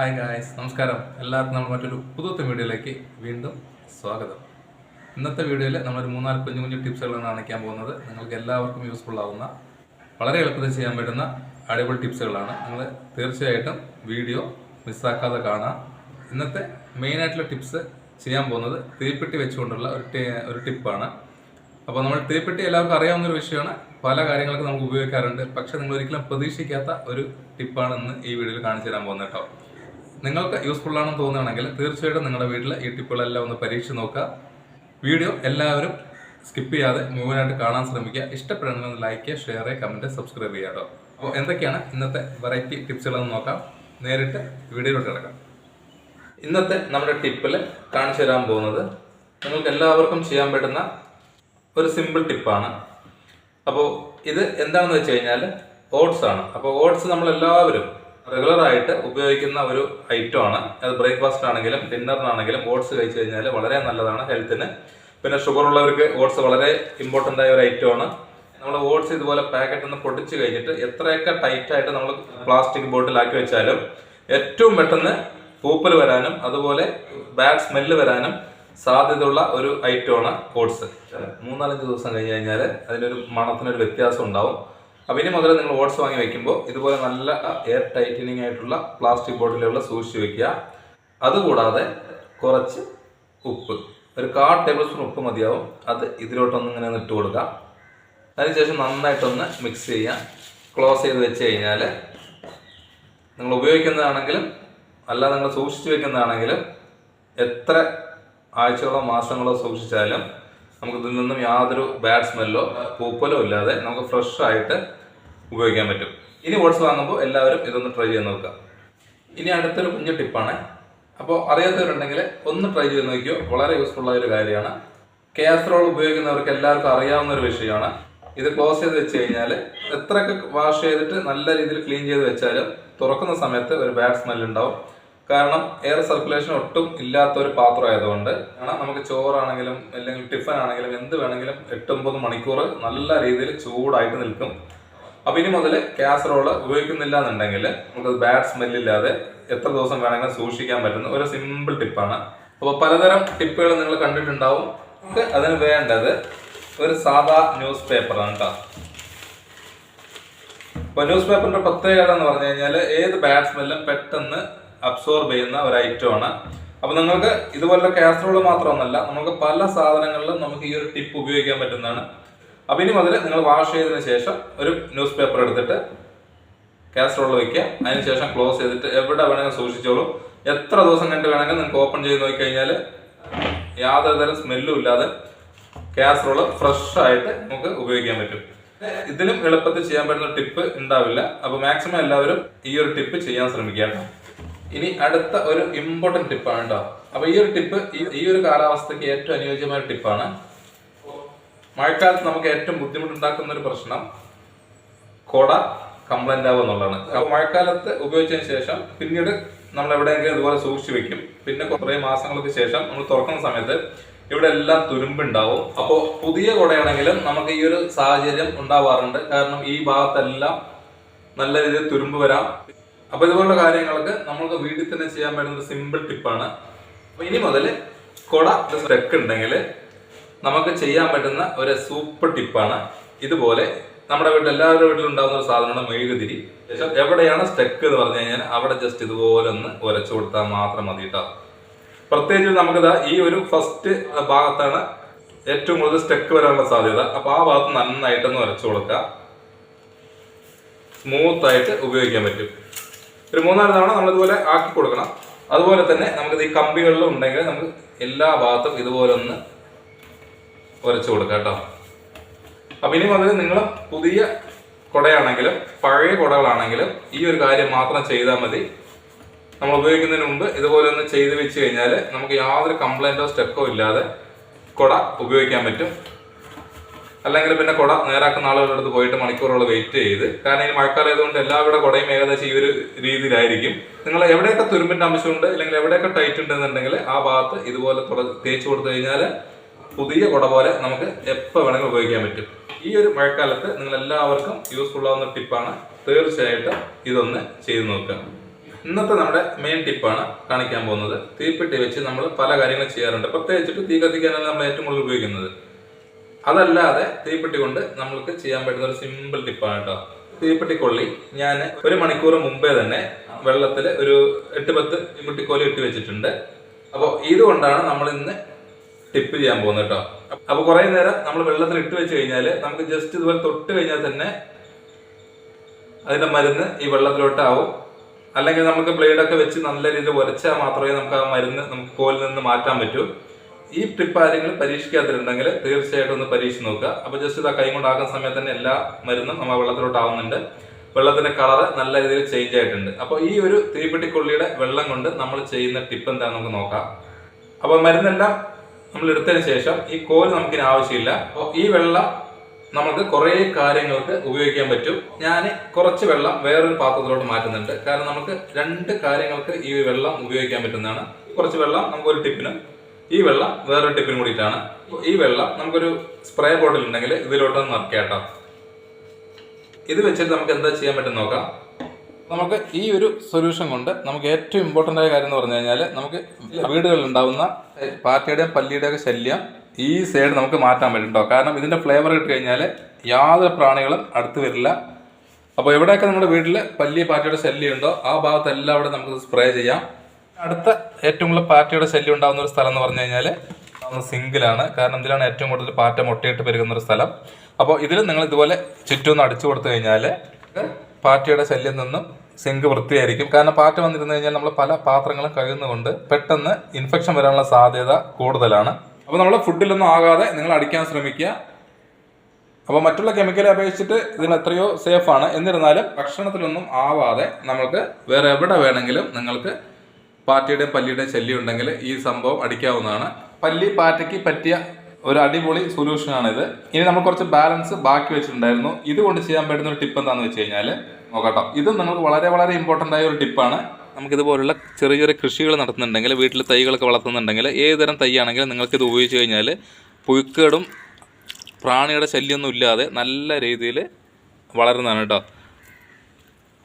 Hi guys നമസ്കാരം. എല്ലാവർക്കും നമ്മൾ മറ്റൊരു പുതുത്ത വീഡിയോയിലേക്ക് വീണ്ടും സ്വാഗതം. ഇന്നത്തെ വീഡിയോയിൽ നമ്മളൊരു മൂന്നാൽ കുഞ്ഞു കുഞ്ഞു ടിപ്സുകളാണ് കാണിക്കാൻ പോകുന്നത്. നിങ്ങൾക്ക് എല്ലാവർക്കും യൂസ്ഫുൾ ആവുന്ന വളരെ എളുപ്പത്തിൽ ചെയ്യാൻ പറ്റുന്ന അടിപൊളി ടിപ്സുകളാണ്. നിങ്ങൾ തീർച്ചയായിട്ടും വീഡിയോ മിസ്സാക്കാതെ കാണാം. ഇന്നത്തെ മെയിനായിട്ടുള്ള ടിപ്സ് ചെയ്യാൻ പോകുന്നത് തീപ്പെട്ടി വെച്ചുകൊണ്ടുള്ള ഒരു ഒരു ടിപ്പാണ്. അപ്പോൾ നമ്മൾ തീപ്പെട്ടി എല്ലാവർക്കും അറിയാവുന്ന ഒരു വിഷയമാണ്. പല കാര്യങ്ങൾക്കും നമുക്ക് ഉപയോഗിക്കാറുണ്ട്. പക്ഷേ നിങ്ങൾ ഒരിക്കലും പ്രതീക്ഷിക്കാത്ത ഒരു ടിപ്പാണ് ഇന്ന് ഈ വീഡിയോയിൽ കാണിച്ചു തരാൻ പോകുന്നത് കേട്ടോ. നിങ്ങൾക്ക് യൂസ്ഫുൾ ആണെന്ന് തോന്നുകയാണെങ്കിൽ തീർച്ചയായിട്ടും നിങ്ങളുടെ വീട്ടിലെ ഈ ടിപ്പുകളെല്ലാം ഒന്ന് പരീക്ഷിച്ച് നോക്കുക. വീഡിയോ എല്ലാവരും സ്കിപ്പ് ചെയ്യാതെ മുഴുവനായിട്ട് കാണാൻ ശ്രമിക്കുക. ഇഷ്ടപ്പെടണമെന്ന് ലൈക്ക് ചെയ്യുക ഷെയർ ചെയ്യുക കമന്റ് സബ്സ്ക്രൈബ് ചെയ്യുക അപ്പോൾ എന്തൊക്കെയാണ് ഇന്നത്തെ വെറൈറ്റി ടിപ്സുകളെന്ന് നോക്കാം. നേരിട്ട് വീഡിയോയിലോട്ട് കിടക്കാം. ഇന്നത്തെ നമ്മുടെ ടിപ്പിൽ കാണിച്ചു തരാൻ പോകുന്നത് നിങ്ങൾക്ക് എല്ലാവർക്കും ചെയ്യാൻ പറ്റുന്ന ഒരു സിമ്പിൾ ടിപ്പാണ് അപ്പോൾ ഇത് എന്താണെന്ന് വെച്ച് കഴിഞ്ഞാൽ ഓട്സ് ആണ്. അപ്പോൾ ഓട്സ് നമ്മൾ ആയിട്ട് ഉപയോഗിക്കുന്ന ഒരു ഐറ്റമാണ് അത് ബ്രേക്ക്ഫാസ്റ്റ് ആണെങ്കിലും ഡിന്നറിനാണെങ്കിലും ഓട്സ് കഴിച്ചു കഴിഞ്ഞാൽ വളരെ നല്ലതാണ് ഹെൽത്തിന് പിന്നെ ഷുഗർ ഉള്ളവർക്ക് ഓട്സ് വളരെ ഇമ്പോർട്ടന്റ് ആയ ഒരു ഐറ്റമാണ് നമ്മൾ ഓട്സ് ഇതുപോലെ പാക്കറ്റിൽ നിന്ന് പൊട്ടിച്ച് കഴിഞ്ഞിട്ട് എത്രയൊക്കെ ടൈറ്റായിട്ട് നമ്മൾ പ്ലാസ്റ്റിക് ബോട്ടിലാക്കി വെച്ചാലും ഏറ്റവും പെട്ടെന്ന് പൂപ്പൽ വരാനും അതുപോലെ ബാഡ് സ്മെല്ല് വരാനും സാധ്യതയുള്ള ഒരു ഐറ്റമാണ് ഓട്സ് മൂന്നാലഞ്ച് ദിവസം കഴിഞ്ഞ് കഴിഞ്ഞാൽ അതിനൊരു മണത്തിനൊരു വ്യത്യാസം ഉണ്ടാവും. അപ്പോൾ ഇനി മുതൽ നിങ്ങൾ ഓട്സ് വാങ്ങി വയ്ക്കുമ്പോൾ ഇതുപോലെ നല്ല എയർ ടൈറ്റനിങ് ആയിട്ടുള്ള പ്ലാസ്റ്റിക് ബോട്ടിലുള്ള സൂക്ഷിച്ച് വയ്ക്കുക അതുകൂടാതെ കുറച്ച് ഉപ്പ്. ഒരു കാ ടേബിൾ സ്പൂൺ ഉപ്പ് മതിയാവും. അത് ഇതിലോട്ടൊന്ന് ഇങ്ങനെ ഇട്ട് കൊടുക്കുക. അതിനുശേഷം നന്നായിട്ടൊന്ന് മിക്സ് ചെയ്യുക. ക്ലോസ് ചെയ്ത് വെച്ച് കഴിഞ്ഞാൽ നിങ്ങൾ ഉപയോഗിക്കുന്നതാണെങ്കിലും അല്ല നിങ്ങൾ സൂക്ഷിച്ച് വെക്കുന്നതാണെങ്കിലും എത്ര ആഴ്ചകളോ മാസങ്ങളോ സൂക്ഷിച്ചാലും നമുക്ക് ഇതിൽ നിന്നും യാതൊരു ബാഡ് സ്മെല്ലോ പൂപ്പലോ ഇല്ലാതെ നമുക്ക് ഫ്രഷ് ആയിട്ട് ഉപയോഗിക്കാൻ പറ്റും. ഇനി ഓട്സ് വാങ്ങുമ്പോൾ എല്ലാവരും ഇതൊന്ന് ട്രൈ ചെയ്ത് നോക്കുക. ഇനി അടുത്തൊരു കുഞ്ഞു ടിപ്പാണ് അപ്പോൾ അറിയാത്തവരുണ്ടെങ്കിൽ ഒന്ന് ട്രൈ ചെയ്ത് നോക്കിയോ. വളരെ യൂസ്ഫുൾ ആയ ഒരു കാര്യമാണ്. കാസറോൾ ഉപയോഗിക്കുന്നവർക്ക് എല്ലാവർക്കും അറിയാവുന്ന ഒരു വിഷയമാണ്. ഇത് ക്ലോസ് ചെയ്ത് വെച്ച് കഴിഞ്ഞാൽ എത്രയൊക്കെ വാഷ് ചെയ്തിട്ട് നല്ല രീതിയിൽ ക്ലീൻ ചെയ്ത് വെച്ചാലും തുറക്കുന്ന സമയത്ത് ഒരു ബാഡ് സ്മെൽ ഉണ്ടാവും. കാരണം എയർ സർക്കുലേഷൻ ഒട്ടും ഇല്ലാത്ത ഒരു പാത്രം ആയതുകൊണ്ട് കാരണം നമുക്ക് ചോറാണെങ്കിലും അല്ലെങ്കിൽ ടിഫൻ ആണെങ്കിലും എന്ത് വേണമെങ്കിലും എട്ടൊമ്പത് മണിക്കൂർ നല്ല രീതിയിൽ ചൂടായിട്ട് നിൽക്കും. അപ്പൊ ഇനി മുതൽ കാസറോൾ ഉപയോഗിക്കുന്നില്ല എന്നുണ്ടെങ്കിൽ നമുക്ക് ബാഡ് സ്മെല്ലില്ലാതെ എത്ര ദിവസം വേണമെങ്കിലും സൂക്ഷിക്കാൻ പറ്റുന്ന ഒരു സിമ്പിൾ ടിപ്പാണ് അപ്പോൾ പലതരം ടിപ്പുകൾ നിങ്ങൾ കണ്ടിട്ടുണ്ടാവും. നമുക്ക് അതിന് വേണ്ടത് ഒരു സാധാ ന്യൂസ് പേപ്പറാണ് കേട്ടോ അപ്പോൾ ന്യൂസ് പേപ്പറിന്റെ പ്രത്യേകത എന്ന് പറഞ്ഞു കഴിഞ്ഞാൽ ഏത് ബാഡ് സ്മെല്ലും പെട്ടെന്ന് അബ്സോർബ് ചെയ്യുന്ന ഒരു ഐറ്റം ആണ്. അപ്പൊ നിങ്ങൾക്ക് ഇതുപോലുള്ള കാസറോൾ മാത്രമൊന്നല്ല നമുക്ക് പല സാധനങ്ങളിലും നമുക്ക് ഈ ഒരു ടിപ്പ് ഉപയോഗിക്കാൻ പറ്റുന്നതാണ്. അപ്പൊ ഇനി മുതൽ നിങ്ങൾ വാഷ് ചെയ്തതിന് ശേഷം ഒരു ന്യൂസ് പേപ്പർ എടുത്തിട്ട് കാസറോൾ വെക്കുക. അതിനുശേഷം ക്ലോസ് ചെയ്തിട്ട് എവിടെ വേണമെങ്കിലും സൂക്ഷിച്ചോളൂ. എത്ര ദിവസം കഴിഞ്ഞിട്ട് വേണമെങ്കിൽ നിങ്ങൾക്ക് ഓപ്പൺ ചെയ്ത് നോക്കിക്കഴിഞ്ഞാൽ യാതൊരു തരം സ്മെല്ലും ഇല്ലാതെ കാസറോൾ ഫ്രഷ് ആയിട്ട് നമുക്ക് ഉപയോഗിക്കാൻ പറ്റും. ഇതിലും എളുപ്പത്തിൽ ചെയ്യാൻ പറ്റുന്ന ടിപ്പ് ഉണ്ടാവില്ല. അപ്പൊ മാക്സിമം എല്ലാവരും ഈ ഒരു ടിപ്പ് ചെയ്യാൻ ശ്രമിക്കുക. ഇനി അടുത്ത ഒരു ഇമ്പോർട്ടന്റ് ടിപ്പാണ് കേട്ടോ അപ്പൊ ഈ ഒരു ടിപ്പ് ഈ- ഒരു കാലാവസ്ഥയ്ക്ക് ഏറ്റവും അനുയോജ്യമായ ടിപ്പാണ് മഴക്കാലത്ത് നമുക്ക് ഏറ്റവും ബുദ്ധിമുട്ടുണ്ടാക്കുന്ന ഒരു പ്രശ്നം കൊട കംപ്ലൈന്റ് ആവുക എന്നുള്ളതാണ്. അപ്പൊ മഴക്കാലത്ത് ഉപയോഗിച്ചതിന് ശേഷം പിന്നീട് നമ്മൾ എവിടെയെങ്കിലും ഇതുപോലെ സൂക്ഷിച്ചു വെക്കും. പിന്നെ കുറേ മാസങ്ങൾക്ക് ശേഷം നമ്മൾ തുറക്കുന്ന സമയത്ത് ഇവിടെ എല്ലാം തുരുമ്പുണ്ടാവും. അപ്പോൾ പുതിയ കുടയാണെങ്കിലും നമുക്ക് ഈ ഒരു സാഹചര്യം ഉണ്ടാവാറുണ്ട്. കാരണം ഈ ഭാഗത്തെല്ലാം നല്ല രീതിയിൽ തുരുമ്പ് വരാം. അപ്പൊ ഇതുപോലുള്ള കാര്യങ്ങൾക്ക് നമ്മൾക്ക് വീട്ടിൽ തന്നെ ചെയ്യാൻ പറ്റുന്ന സിമ്പിൾ ടിപ്പാണ് അപ്പൊ ഇനി മുതൽ കുട സ്റ്റെക്ക് ഉണ്ടെങ്കിൽ നമുക്ക് ചെയ്യാൻ പറ്റുന്ന ഒരു സൂപ്പർ ടിപ്പാണ് ഇതുപോലെ നമ്മുടെ വീട്ടിൽ എല്ലാവരുടെ വീട്ടിലും ഉണ്ടാകുന്ന ഒരു സാധനമാണ് മെഴുകുതിരി. എവിടെയാണ് സ്റ്റെക്ക് എന്ന് പറഞ്ഞു കഴിഞ്ഞാൽ അവിടെ ജസ്റ്റ് ഇതുപോലെ ഒന്ന് ഉരച്ചു കൊടുത്താൽ മാത്രം മതി കേട്ടോ പ്രത്യേകിച്ച് നമുക്കിതാ ഈ ഒരു ഫസ്റ്റ് ഭാഗത്താണ് ഏറ്റവും കൂടുതൽ സ്റ്റെക്ക് വരാനുള്ള സാധ്യത. അപ്പൊ ആ ഭാഗത്ത് നന്നായിട്ടൊന്ന് ഉരച്ചു കൊടുക്കുക. സ്മൂത്ത് ആയിട്ട് ഉപയോഗിക്കാൻ പറ്റും. ഒരു മൂന്നാൽ തവണ നമ്മൾ ഇതുപോലെ ആക്കി കൊടുക്കണം. അതുപോലെ തന്നെ നമുക്ക് ഈ കമ്പികളിലും ഉണ്ടെങ്കിൽ നമുക്ക് എല്ലാ ഭാഗത്തും ഇതുപോലെ ഒന്ന് ഉരച്ചു കൊടുക്കാം കേട്ടോ. അപ്പൊ ഇനി മുതൽ നിങ്ങൾ പുതിയ കുടയാണെങ്കിലും പഴയ കുടകളാണെങ്കിലും ഈ ഒരു കാര്യം മാത്രം ചെയ്താൽ മതി. നമ്മൾ ഉപയോഗിക്കുന്നതിന് മുമ്പ് ഇതുപോലെ ഒന്ന് ചെയ്ത് വെച്ച് കഴിഞ്ഞാൽ നമുക്ക് യാതൊരു കംപ്ലൈന്റോ സ്റ്റെപ്പോ ഇല്ലാതെ കുട ഉപയോഗിക്കാൻ പറ്റും. അല്ലെങ്കിൽ പിന്നെ കുട നേരാക്കുന്ന ആളുകളുടെ അടുത്ത് പോയിട്ട് മണിക്കൂറുകൾ വെയിറ്റ് ചെയ്ത്. കാരണം ഈ മഴക്കാലം ആയതുകൊണ്ട് എല്ലാവരുടെ കുടയും ഏകദേശം ഈ ഒരു രീതിയിലായിരിക്കും. നിങ്ങൾ എവിടെയൊക്കെ തുരുമ്പിന്റെ അംശമുണ്ട് അല്ലെങ്കിൽ എവിടെയൊക്കെ ടൈറ്റ് ഉണ്ടെന്നുണ്ടെങ്കിൽ ആ ഭാഗത്ത് ഇതുപോലെ തേച്ച് കൊടുത്തു കഴിഞ്ഞാൽ പുതിയ കുട പോലെ നമുക്ക് എപ്പോൾ വേണമെങ്കിലും ഉപയോഗിക്കാൻ പറ്റും. ഈ ഒരു മഴക്കാലത്ത് നിങ്ങൾ എല്ലാവർക്കും യൂസ്ഫുൾ ആവുന്ന ടിപ്പാണ് തീർച്ചയായിട്ടും ഇതൊന്ന് ചെയ്തു നോക്കുക. ഇന്നത്തെ നമ്മുടെ മെയിൻ ടിപ്പാണ് കാണിക്കാൻ പോകുന്നത്. തീപ്പെട്ടി വെച്ച് നമ്മൾ പല കാര്യങ്ങളും ചെയ്യാറുണ്ട്. പ്രത്യേകിച്ചിട്ട് തീ കത്തിക്കാനാണ് നമ്മൾ ഏറ്റവും കൂടുതൽ ഉപയോഗിക്കുന്നത്. അതല്ലാതെ തീപ്പെട്ടി കൊണ്ട് നമ്മൾക്ക് ചെയ്യാൻ പറ്റുന്ന ഒരു സിമ്പിൾ ടിപ്പാണ് കേട്ടോ തീപ്പെട്ടി കൊള്ളി ഞാൻ ഒരു മണിക്കൂർ മുമ്പേ തന്നെ വെള്ളത്തിൽ ഒരു എട്ട് പത്ത് തീപ്പെട്ടിക്കോലി ഇട്ട് വെച്ചിട്ടുണ്ട്. അപ്പോൾ ഇതുകൊണ്ടാണ് നമ്മൾ ഇന്ന് ടിപ്പ് ചെയ്യാൻ പോകുന്നത് കേട്ടോ അപ്പോൾ കുറേ നേരം നമ്മൾ വെള്ളത്തിൽ ഇട്ട് വെച്ച് കഴിഞ്ഞാൽ നമുക്ക് ജസ്റ്റ് ഇതുപോലെ തൊട്ട് കഴിഞ്ഞാൽ തന്നെ അതിന്റെ മരുന്ന് ഈ വെള്ളത്തിലോട്ടാവും. അല്ലെങ്കിൽ നമുക്ക് ബ്ലേഡൊക്കെ വെച്ച് നല്ല രീതിയിൽ ഉരച്ചാൽ മാത്രമേ നമുക്ക് ആ മരുന്ന് നമുക്ക് കോലിൽ നിന്ന് മാറ്റാൻ പറ്റൂ. ഈ ട്രിപ്പ് ആരെങ്കിലും പരീക്ഷിക്കാത്തിട്ടുണ്ടെങ്കിൽ തീർച്ചയായിട്ടും ഒന്ന് പരീക്ഷിച്ച് നോക്കുക. അപ്പൊ ജസ്റ്റ് ഇതാ കൈ കൊണ്ടാക്കുന്ന സമയത്ത് തന്നെ എല്ലാ മരുന്നും നമ്മൾ വെള്ളത്തിലോട്ട് ആവുന്നുണ്ട് വെള്ളത്തിന്റെ കളറ് നല്ല രീതിയിൽ ചേഞ്ച് ആയിട്ടുണ്ട്. അപ്പോൾ ഈ ഒരു തീപ്പെട്ടിക്കൊള്ളിയുടെ വെള്ളം കൊണ്ട് നമ്മൾ ചെയ്യുന്ന ടിപ്പ് എന്താണെന്ന് നമുക്ക് നോക്കാം. അപ്പോൾ മരുന്നെല്ലാം നമ്മൾ എടുത്തതിന് ശേഷം ഈ കോൽ നമുക്കിനി ആവശ്യമില്ല. അപ്പോൾ ഈ വെള്ളം നമുക്ക് കുറേ കാര്യങ്ങൾക്ക് ഉപയോഗിക്കാൻ പറ്റും. ഞാൻ കുറച്ച് വെള്ളം വേറൊരു പാത്രത്തിലോട്ട് മാറ്റുന്നുണ്ട്. കാരണം നമുക്ക് രണ്ട് കാര്യങ്ങൾക്ക് ഈ വെള്ളം ഉപയോഗിക്കാൻ പറ്റുന്നതാണ്. കുറച്ച് വെള്ളം നമുക്ക് ഒരു ടിപ്പിനും ഈ വെള്ളം വേറൊരു ടിപ്പിനും കൂടിയിട്ടാണ്. ഈ വെള്ളം നമുക്കൊരു സ്പ്രേ ബോട്ടിൽ ഉണ്ടെങ്കിൽ ഇതിലോട്ടൊന്ന് നിറയ്ക്കാം കേട്ടോ. ഇത് വെച്ചിട്ട് നമുക്ക് എന്താ ചെയ്യാൻ പറ്റും നോക്കാം. നമുക്ക് ഈ ഒരു സൊല്യൂഷൻ കൊണ്ട് നമുക്ക് ഏറ്റവും ഇമ്പോർട്ടന്റ് ആയ കാര്യം എന്ന് പറഞ്ഞു കഴിഞ്ഞാൽ നമുക്ക് വീടുകളിൽ ഉണ്ടാവുന്ന പാറ്റയുടെയും പല്ലിയുടെയും ഒക്കെ ശല്യം ഈ സൈഡ് നമുക്ക് മാറ്റാൻ പറ്റും കേട്ടോ കാരണം ഇതിന്റെ ഫ്ലേവർ ഇട്ട് കഴിഞ്ഞാൽ യാതൊരു പ്രാണികളും അടുത്ത് വരില്ല. അപ്പോൾ എവിടെയൊക്കെ നമ്മുടെ വീട്ടിൽ പല്ലി പാറ്റയുടെ ശല്യം ഉണ്ടോ ആ ഭാഗത്തെല്ലാം അവിടെ നമുക്ക് സ്പ്രേ ചെയ്യാം. അടുത്ത ഏറ്റവും കൂടുതൽ പാറ്റയുടെ ശല്യം ഉണ്ടാകുന്ന ഒരു സ്ഥലം എന്ന് പറഞ്ഞു കഴിഞ്ഞാൽ സിങ്കിലാണ്. കാരണം ഇതിലാണ് ഏറ്റവും കൂടുതൽ പാറ്റ മുട്ടയിട്ട് പെരുകുന്ന ഒരു സ്ഥലം. അപ്പോൾ ഇതിൽ നിങ്ങൾ ഇതുപോലെ ചുറ്റും ഒന്ന് അടിച്ചു കൊടുത്തു കഴിഞ്ഞാൽ പാറ്റയുടെ ശല്യം നിന്നും സിങ്ക് വൃത്തിയായിരിക്കും. കാരണം പാറ്റ വന്നിരുന്നു കഴിഞ്ഞാൽ നമ്മൾ പല പാത്രങ്ങളും കഴുകുന്നതുകൊണ്ട് പെട്ടെന്ന് ഇൻഫെക്ഷൻ വരാനുള്ള സാധ്യത കൂടുതലാണ്. അപ്പോൾ നമ്മൾ ഫുഡിലൊന്നും ആകാതെ നിങ്ങൾ അടിക്കാൻ ശ്രമിക്കുക. അപ്പോൾ മറ്റുള്ള കെമിക്കലെ അപേക്ഷിച്ചിട്ട് ഇതിന് എത്രയോ സേഫാണ് എന്നിരുന്നാലും ഭക്ഷണത്തിലൊന്നും ആവാതെ നമുക്ക് വേറെ എവിടെ വേണമെങ്കിലും നിങ്ങൾക്ക് പാറ്റയുടെയും പല്ലിയുടെയും ശല്യം ഉണ്ടെങ്കിൽ ഈ സംഭവം അടിക്കാവുന്നതാണ്. പല്ലി പാറ്റയ്ക്ക് പറ്റിയ ഒരു അടിപൊളി സൊല്യൂഷനാണിത് ഇനി നമ്മൾ കുറച്ച് ബാലൻസ് ബാക്കി വെച്ചിട്ടുണ്ടായിരുന്നു. ഇതുകൊണ്ട് ചെയ്യാൻ പറ്റുന്ന ഒരു ടിപ്പ് എന്താണെന്ന് വെച്ച് കഴിഞ്ഞാൽ നോക്കട്ടോ. ഇതും നിങ്ങൾക്ക് വളരെ വളരെ ഇമ്പോർട്ടന്റ് ആയ ഒരു ടിപ്പാണ് നമുക്കിതുപോലുള്ള ചെറിയ ചെറിയ കൃഷികൾ നടത്തുന്നുണ്ടെങ്കിൽ വീട്ടിൽ തൈകളൊക്കെ വളർത്തുന്നുണ്ടെങ്കിൽ ഏതുതരം തൈയാണെങ്കിലും നിങ്ങൾക്കിത് ഉപയോഗിച്ച് കഴിഞ്ഞാൽ പുഴുക്കേടും പ്രാണിയുടെ ശല്യമൊന്നും ഇല്ലാതെ നല്ല രീതിയിൽ വളരുന്നതാണ് കേട്ടോ.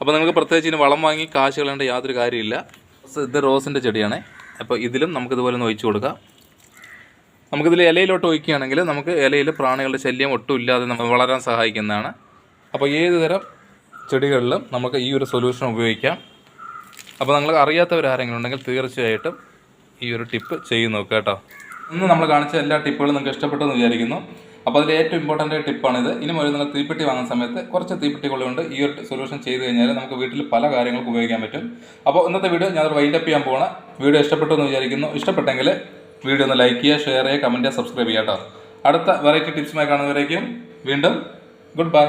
അപ്പോൾ നിങ്ങൾക്ക് പ്രത്യേകിച്ച് ഇനി വളം വാങ്ങി കാശ് കളയേണ്ട യാതൊരു കാര്യമില്ല. ഇത് റോസിന്റെ ചെടിയാണ്. അപ്പോൾ ഇതിലും നമുക്കിതുപോലെ ഒന്ന് ഒഴിച്ചു കൊടുക്കാം. നമുക്കിതിൽ ഇലയിലോട്ട് ഒഴിക്കുകയാണെങ്കിൽ നമുക്ക് ഇലയിൽ പ്രാണികളുടെ ശല്യം ഒട്ടും ഇല്ലാതെ നമ്മൾ വളരാൻ സഹായിക്കുന്നതാണ്. അപ്പോൾ ഏത് തരം ചെടികളിലും നമുക്ക് ഈ ഒരു സൊല്യൂഷൻ ഉപയോഗിക്കാം. അപ്പോൾ നിങ്ങൾ അറിയാത്തവരാരെങ്കിലും ഉണ്ടെങ്കിൽ തീർച്ചയായിട്ടും ഈ ഒരു ടിപ്പ് ചെയ്ത് നോക്കുക കേട്ടോ. ഇന്ന് നമ്മൾ കാണിച്ച എല്ലാ ടിപ്പുകളും നിങ്ങൾക്ക് ഇഷ്ടപ്പെട്ടെന്ന് വിചാരിക്കുന്നു. അപ്പോൾ അതിൽ ഏറ്റവും ഇമ്പോർട്ടന്റ് ടിപ്പാണിത് ഇനി മുതൽ നിങ്ങൾ തീപ്പെട്ടി വാങ്ങുന്ന സമയത്ത് കുറച്ച് തീപ്പെട്ടികൾ കൊണ്ട് ഈ ഒരു സൊല്യൂഷൻ ചെയ്ത് കഴിഞ്ഞാൽ നമുക്ക് വീട്ടിൽ പല കാര്യങ്ങൾക്ക് ഉപയോഗിക്കാൻ പറ്റും. അപ്പോൾ ഇന്നത്തെ വീഡിയോ ഞാനൊരു വൈൻഡപ്പ് ചെയ്യാൻ പോകണം വീഡിയോ ഇഷ്ടപ്പെട്ടു എന്ന് വിചാരിക്കുന്നു. ഇഷ്ടപ്പെട്ടെങ്കിൽ വീഡിയോ ഒന്ന് ലൈക്ക് ചെയ്യുക ഷെയർ ചെയ്യുക കമന്റ് ചെയ്യുക സബ്സ്ക്രൈബ് ചെയ്യുക കേട്ടോ. അടുത്ത വെറൈറ്റി ടിപ്സുമായി കാണുന്നവരേക്കും വീണ്ടും ഗുഡ് ബൈ